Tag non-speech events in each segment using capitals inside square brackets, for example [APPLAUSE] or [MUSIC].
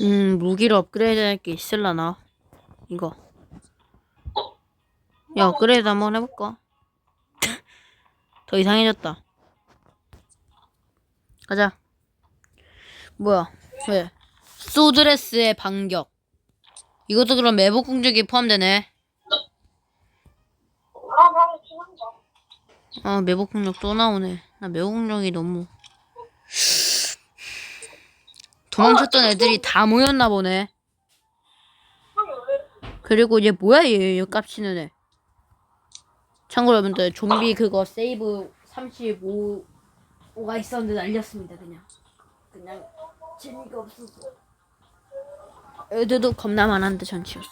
음, 무기를 업그레이드 할 게 있을라나? 이거. 야, 업그레이드 한번 해볼까? [LAUGHS] 더 이상해졌다. 가자. 뭐야, 왜? 소드레스의 반격. 이것도 그럼 매복 공격이 포함되네. 아, 매복 공격 또 나오네. 나 매복 공격이 너무. 도망쳤던 애들이 다 모였나 보네. 그리고 얘 뭐야 얘, 얘 깝치는 애. 참고로 여러분들 좀비 그거 세이브 35가 있었는데 날렸습니다 그냥. 그냥 재미가 없어서. 애들도 겁나 많았는데 전치였습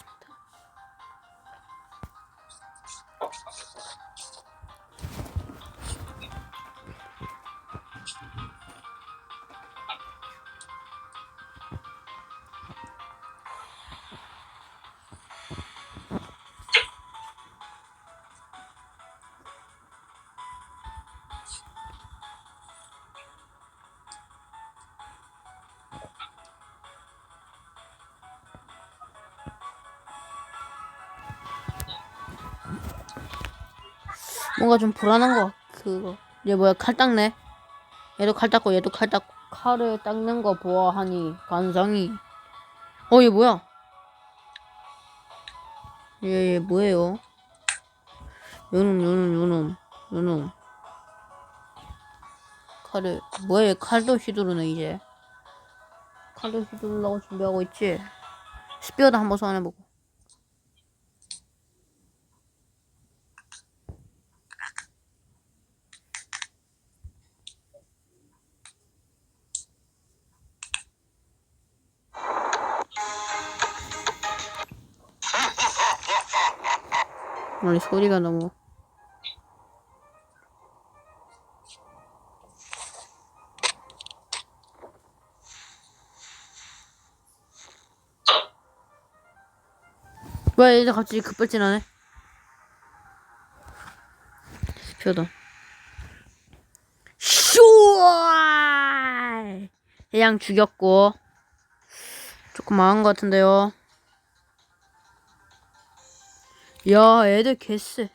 뭔가 좀 불안한 거 그거. 얘 뭐야 칼 닦네. 얘도 칼 닦고 얘도 칼 닦고 칼을 닦는 거 보아하니 관상이. 어 얘 뭐야? 얘, 얘 뭐예요? 요놈 요놈 요놈 요놈. 칼을 뭐야 얘 칼도 휘두르네 이제. 칼도 휘두르려고 준비하고 있지. 스피어도 한번 소환해보고. 아니 소리가 너무. 왜 얘들 갑자기 급발진하네. 스피어다 슈아 해양 죽였고. 조금 망한 것 같은데요 야, 애들 개쎄.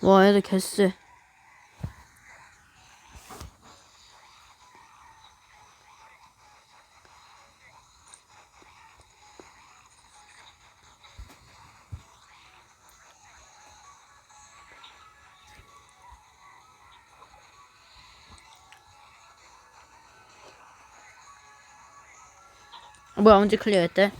와, 애들 개쎄. 뭐야, 언제 클리어했대?